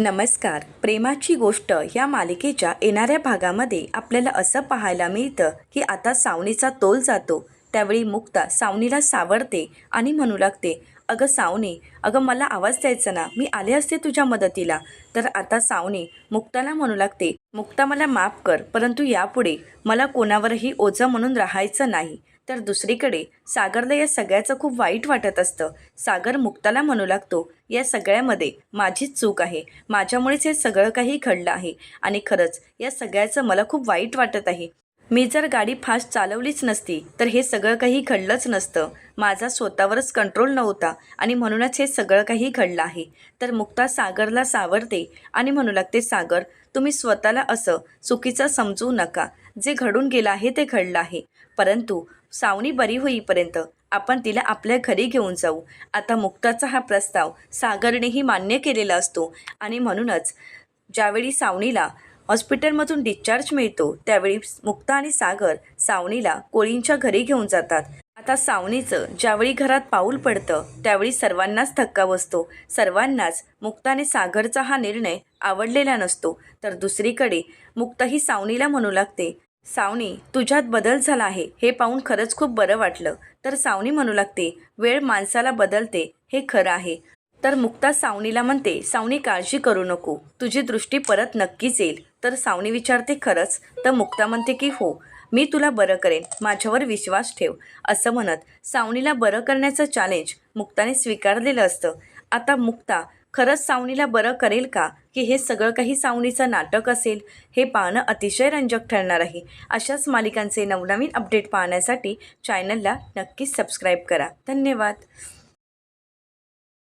नमस्कार. प्रेमाची गोष्ट या मालिकेच्या येणाऱ्या भागामध्ये आपल्याला असं पाहायला मिळतं की आता सावनीचा तोल जातो. त्यावेळी मुक्ता सावनीला सावरते आणि म्हणू लागते अगं सावनी अगं मला आवाज द्यायचा ना मी आले असते तुझ्या मदतीला. तर आता सावनी मुक्ताला म्हणू लागते मुक्ता मला माफ कर परंतु यापुढे मला कोणावरही ओझं म्हणून राहायचं नाही. तर दुसरीकडे सागरला या सगळ्याचं खूप वाईट वाटत असतं. सागर मुक्ताला म्हणू लागतो या सगळ्यामध्ये माझीच चूक आहे. माझ्यामुळेच हे सगळं काही घडलं आहे. आणि खरंच या सगळ्याचं मला खूप वाईट वाटत आहे. मी जर गाडी फास्ट चालवलीच नसती तर हे सगळं काही घडलंच नसतं. माझा स्वतःवरच कंट्रोल नव्हता आणि म्हणूनच हे सगळं काही घडलं आहे. तर मुक्ता सागरला सावरते आणि म्हणू लागते सागर तुम्ही स्वतःला असं चुकीचं समजू नका. जे घडून गेलं आहे ते घडलं आहे. परंतु सावनी बरी होईपर्यंत आपण तिला आपल्या घरी घेऊन जाऊ. आता मुक्ताचा हा प्रस्ताव सागरनेही मान्य केलेला असतो आणि म्हणूनच ज्यावेळी सावनीला हॉस्पिटलमधून डिस्चार्ज मिळतो त्यावेळी मुक्ता आणि सागर सावनीला कोळींच्या घरी घेऊन जातात. आता सावनीचं ज्यावेळी घरात पाऊल पडतं त्यावेळी सर्वांनाच धक्का बसतो. सर्वांनाच मुक्ताने सागरचा हा निर्णय आवडलेला नसतो. तर दुसरीकडे मुक्ताही सावनीला म्हणू लागते सावनी तुझ्यात बदल झाला आहे. हे पाहून खरंच खूप बरं वाटलं. तर सावनी म्हणू लागते वेळ माणसाला बदलते हे खरं आहे. तर मुक्ता सावनीला म्हणते सावनी काळजी करू नको. तुझी दृष्टी परत नक्कीच येईल. तर सावनी विचारते खरंच? तर मुक्ता म्हणते की हो. मी तुला बरं करेन. माझ्यावर विश्वास ठेव. असं म्हणत सावनीला बरं करण्याचं चॅलेंज मुक्ताने स्वीकारलेलं असतं. आता मुक्ता खरंच सावनीला बरं करेल का? की हे सगळं काही सावनीचं नाटक असेल हे पाहणं अतिशय रंजक ठरणार आहे. अशाच मालिकांचे नवनवीन अपडेट पाहण्यासाठी चॅनलला नक्कीच सबस्क्राईब करा. धन्यवाद.